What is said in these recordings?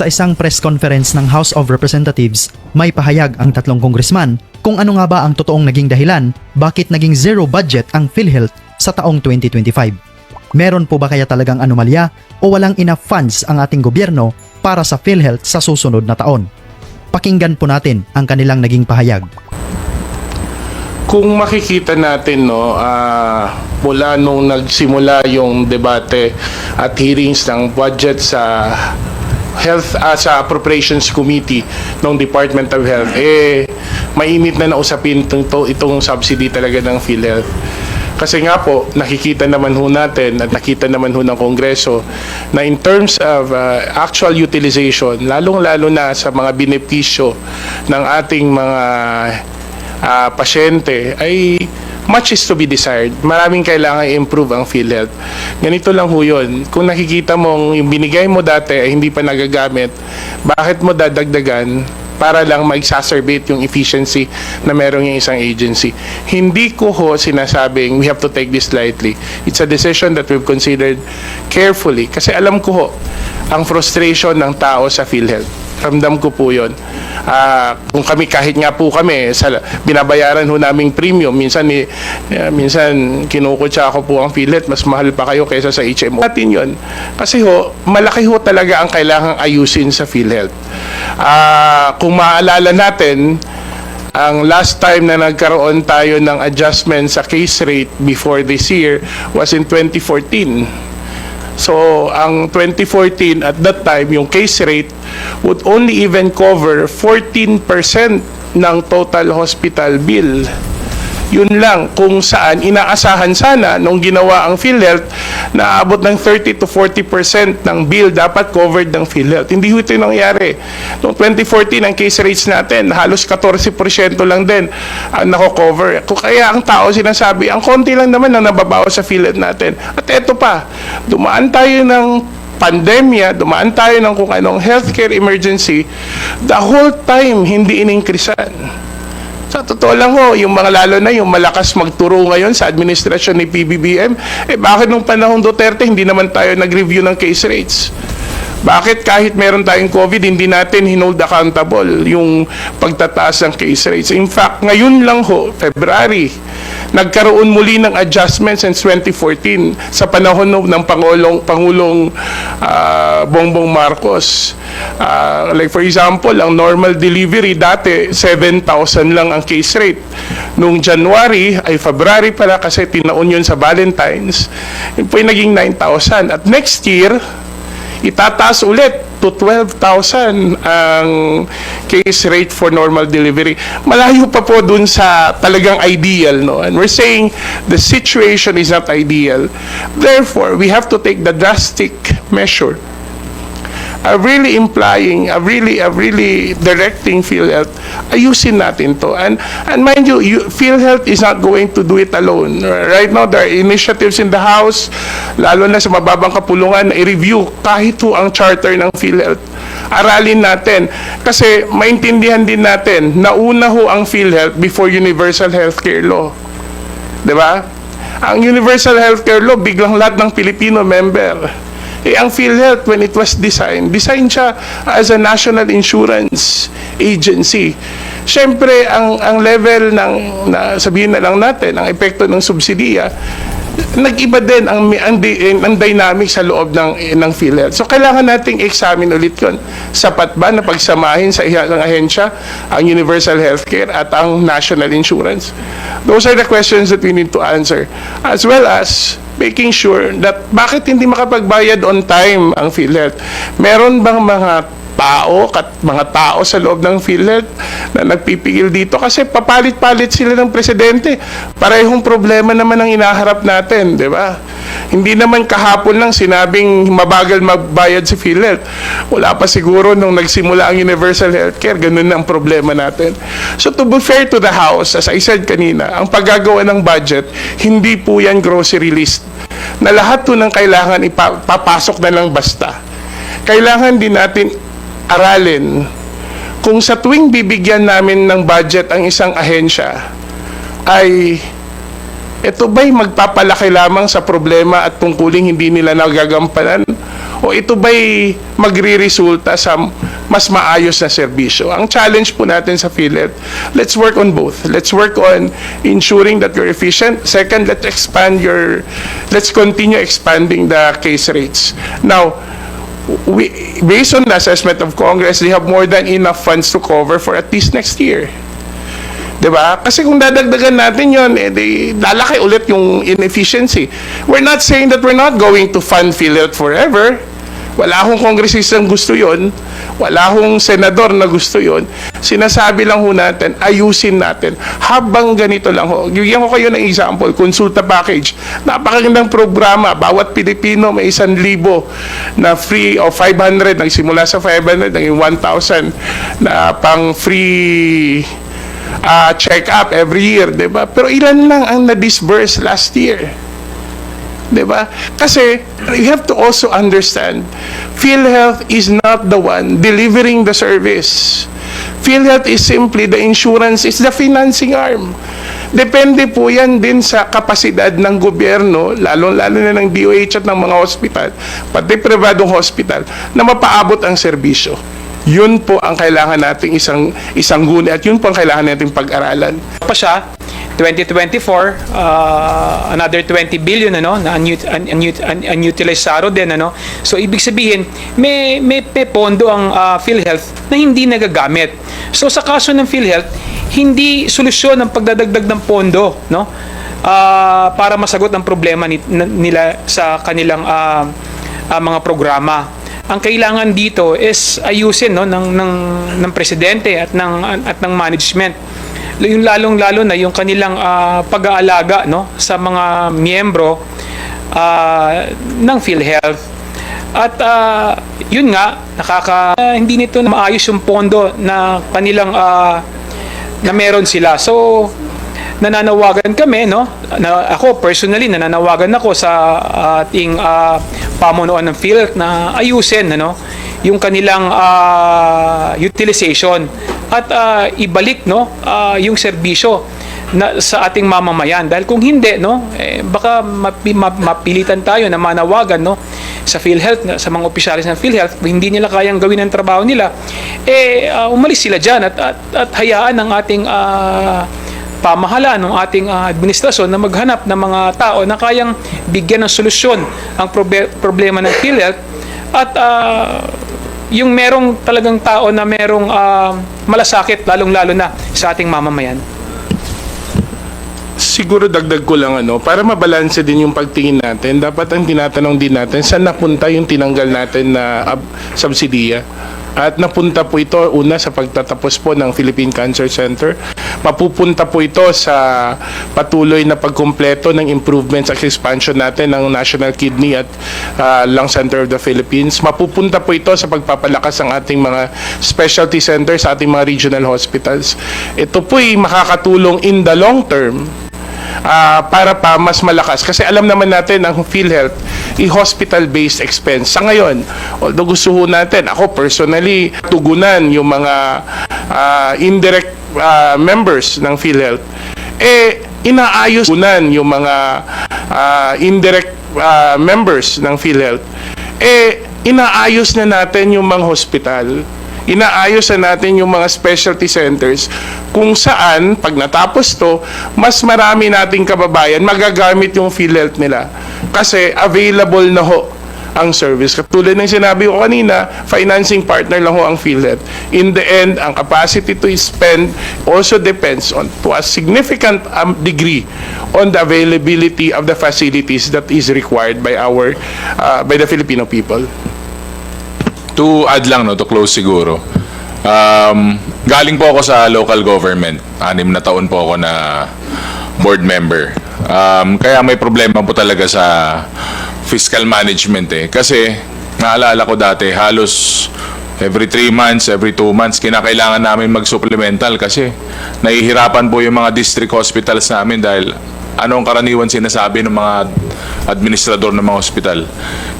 Sa isang press conference ng House of Representatives, may pahayag ang tatlong congressman kung ano nga ba ang totoong naging dahilan bakit naging zero budget ang PhilHealth sa taong 2025. Meron po ba kaya talagang anomalya o walang enough funds ang ating gobyerno para sa PhilHealth sa susunod na taon? Pakinggan po natin ang kanilang naging pahayag. Kung makikita natin no ah, mula nung nagsimula yung debate at hearings ng budget sa Health ah, sa Appropriations Committee ng Department of Health eh mainit na nausapin itong, to- itong subsidy talaga ng PhilHealth. Kasi nga po, nakikita naman ho natin at nakita naman ho ng Kongreso na in terms of ah, actual utilization, lalong-lalo na sa mga benepisyo ng ating mga ah, pasyente ay much is to be desired. Maraming kailangan i-improve ang PhilHealth. Ganito lang ho yun. Kung nakikita mong yung binigay mo dati ay hindi pa nagagamit, bakit mo dadagdagan para lang ma-exacerbate yung efficiency na meron yung isang agency. Hindi ko ho sinasabing we have to take this lightly. It's a decision that we've considered carefully kasi alam ko ho ang frustration ng tao sa PhilHealth. Ramdam ko po yun. Ah, kung kami kahit nga po kami sa binabayaran ho naming premium minsan ni eh, minsan kinukutsa ako po ang PhilHealth mas mahal pa kayo kaysa sa HMO. Natin yun. Kasi ho malaki ho talaga ang kailangang ayusin sa PhilHealth. Ah, kung maalala natin ang last time na nagkaroon tayo ng adjustment sa case rate before this year was in 2014. So, ang 2014, at that time, yung case rate would only even cover 14% ng total hospital bill. Yun lang kung saan inaasahan sana nung ginawa ang PhilHealth na abot ng 30 to 40% ng bill dapat covered ng PhilHealth. Hindi ito yung nangyari. Noong 2014, ang case rates natin, halos 14% lang din ang nako-cover. Kaya ang tao sinasabi, ang konti lang naman ang nababawas sa PhilHealth natin. At eto pa, dumaan tayo ng pandemya, dumaan tayo ng kung anong healthcare emergency, the whole time hindi ininkrisan. Sa totoo lang ho, yung mga lalo na yung malakas magturo ngayon sa administrasyon ni PBBM, eh bakit nung panahon Duterte hindi naman tayo nag-review ng case rates? Bakit kahit meron tayong COVID, hindi natin hinold accountable yung pagtataas ng case rates? In fact, ngayon lang ho, February, nagkaroon muli ng adjustment since 2014 sa panahon ng Pangulong, Pangulong ah, Bongbong Marcos. Ah, like for example, ang normal delivery dati, 7,000 lang ang case rate. Nung January, ay February pala kasi tinaon yun sa Valentine's, yun po naging 9,000. At next year, itataas ulit to 12,000 ang case rate for normal delivery. Malayo pa po dun sa talagang ideal. No? And we're saying the situation is not ideal. Therefore, we have to take the drastic measure are really implying, are really, are really directing PhilHealth, ayusin natin to. And, and mind you, you, PhilHealth is not going to do it alone. Right now, there are initiatives in the House, lalo na sa mababang kapulungan, na i-review kahit ho ang charter ng PhilHealth. Aralin natin. Kasi maintindihan din natin, nauna ho ang PhilHealth before Universal Healthcare Law. Di ba? Ang Universal Healthcare Law, biglang lahat ng Pilipino member. Eh, ang PhilHealth, when it was designed, design siya as a national insurance agency. Siyempre, ang, ang level ng, na, sabihin na lang natin, ang epekto ng subsidiya, nag-iba din ang, ang, ang dynamic sa loob ng, ng PhilHealth. So, kailangan nating examine ulit yun. Sapat ba na pagsamahin sa isang ahensya ang universal healthcare at ang national insurance? Those are the questions that we need to answer. As well as making sure that bakit hindi makapagbayad on time ang PhilHealth? Meron bang mga tao kat mga tao sa loob ng PhilHealth na nagpipigil dito kasi papalit-palit sila ng presidente. Parehong problema naman ang inaharap natin, di ba? Hindi naman kahapon lang sinabing mabagal magbayad si PhilHealth. Wala pa siguro nung nagsimula ang universal healthcare, ganun na ang problema natin. So to be fair to the House, as I said kanina, ang paggagawa ng budget, hindi po yan grocery list na lahat po ng kailangan ipapasok na lang basta. Kailangan din natin aralin kung sa tuwing bibigyan namin ng budget ang isang ahensya ay ito ba'y magpapalaki lamang sa problema at tungkuling hindi nila nagagampanan? O ito ba'y magre-resulta sa mas maayos na serbisyo? Ang challenge po natin sa PhilHealth, let's work on both. Let's work on ensuring that you're efficient. Second, let's expand your, let's continue expanding the case rates. Now, we, based on the assessment of Congress, they have more than enough funds to cover for at least next year. ba? Kasi kung dadagdagan natin 'yon, eh di lalaki ulit yung inefficiency. We're not saying that we're not going to fund PhilHealth forever. Wala akong kongresistang gusto 'yon. Wala akong senador na gusto 'yon. Sinasabi lang ho natin, ayusin natin. Habang ganito lang ho. Bigyan ko kayo ng example, konsulta package. Napakagandang programa. Bawat Pilipino may isang libo na free o 500. Nagsimula sa 500, naging 1,000 na pang free uh, check-up every year, 'di ba? Pero ilan lang ang na-disburse last year? 'Di ba? Kasi you have to also understand PhilHealth is not the one delivering the service. PhilHealth is simply the insurance, is the financing arm. Depende po yan din sa kapasidad ng gobyerno, lalo-lalo na ng DOH at ng mga hospital, pati privadong hospital, na mapaabot ang serbisyo. Yun po ang kailangan nating isang isang guni at yun po ang kailangan nating pag-aralan. pa siya 2024 uh, another 20 billion ano na unut- un- unut- un- unutilized saro din ano. So ibig sabihin may may, may pondo ang uh, PhilHealth na hindi nagagamit. So sa kaso ng PhilHealth hindi solusyon ang pagdadagdag ng pondo no? Ah, para masagot ang problema ni- nila sa kanilang ah, ah, mga programa. Ang kailangan dito is ayusin no ng ng ng presidente at ng at ng management yung lalong-lalo na yung kanilang ah, pag-aalaga no sa mga miyembro ah, ng PhilHealth. At ah, yun nga nakaka ah, hindi nito na maayos yung pondo na kanilang ah, na meron sila. So nananawagan kami no na ako personally nananawagan ako sa ating ah, pamunuan ng PhilHealth na ayusin ano yung kanilang ah, utilization at ah, ibalik no ah, yung serbisyo na sa ating mamamayan. Dahil kung hindi no eh, baka mapi, ma- mapilitan tayo na manawagan no sa PhilHealth sa mga opisyalis ng PhilHealth hindi nila kayang gawin ang trabaho nila eh ah, umalis sila diyan at, at at hayaan ang ating ah, pamahalaan ng ating ah, administrasyon na maghanap ng mga tao na kayang bigyan ng solusyon ang probe- problema ng PhilHealth at ah, yung merong talagang tao na merong ah, malasakit lalong-lalo na sa ating mamamayan. Siguro dagdag ko lang ano, para mabalanse din yung pagtingin natin, dapat ang tinatanong din natin, saan napunta yung tinanggal natin na ab- subsidiya? At napunta po ito una sa pagtatapos po ng Philippine Cancer Center. Mapupunta po ito sa patuloy na pagkumpleto ng improvements at expansion natin ng National Kidney at ah, Lung Center of the Philippines. Mapupunta po ito sa pagpapalakas ng ating mga specialty centers sa ating mga regional hospitals. Ito po'y makakatulong in the long term ah, para pa mas malakas. Kasi alam naman natin ang PhilHealth, i-hospital-based expense. Sa ngayon, although gusto ho natin, ako personally, tugunan yung mga ah, indirect ah, members ng PhilHealth, eh, inaayos tugunan yung mga ah, indirect ah, members ng PhilHealth, eh, inaayos na natin yung mga hospital inaayos na natin yung mga specialty centers kung saan, pag natapos to, mas marami nating kababayan magagamit yung PhilHealth nila. Kasi available na ho ang service. Katulad ng sinabi ko kanina, financing partner lang ho ang PhilHealth. In the end, ang capacity to spend also depends on, to a significant um, degree, on the availability of the facilities that is required by our, uh, by the Filipino people. To add lang, no, to close siguro. Um, galing po ako sa local government. Anim na taon po ako na board member. Um, kaya may problema po talaga sa fiscal management eh. Kasi, naalala ko dati, halos every 3 months, every 2 months, kinakailangan namin mag-supplemental kasi nahihirapan po yung mga district hospitals namin dahil anong karaniwan sinasabi ng mga administrador ng mga hospital.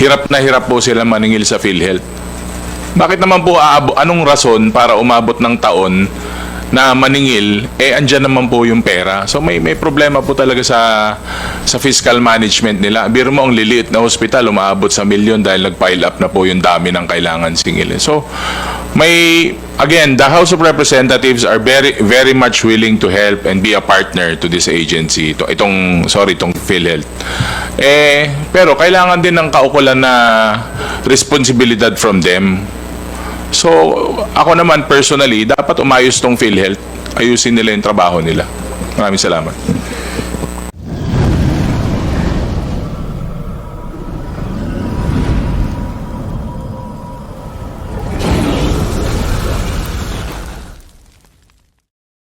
Hirap na hirap po sila maningil sa PhilHealth. Bakit naman po aabo, anong rason para umabot ng taon na maningil, eh andyan naman po yung pera. So may may problema po talaga sa sa fiscal management nila. Biro mo ang liliit na hospital umaabot sa milyon dahil nag-pile up na po yung dami ng kailangan singilin. So may again, the House of Representatives are very very much willing to help and be a partner to this agency. Ito, itong sorry, itong PhilHealth. Eh pero kailangan din ng kaukulan na responsibilidad from them. So, ako naman personally, dapat umayos tong PhilHealth. Ayusin nila yung trabaho nila. Maraming salamat.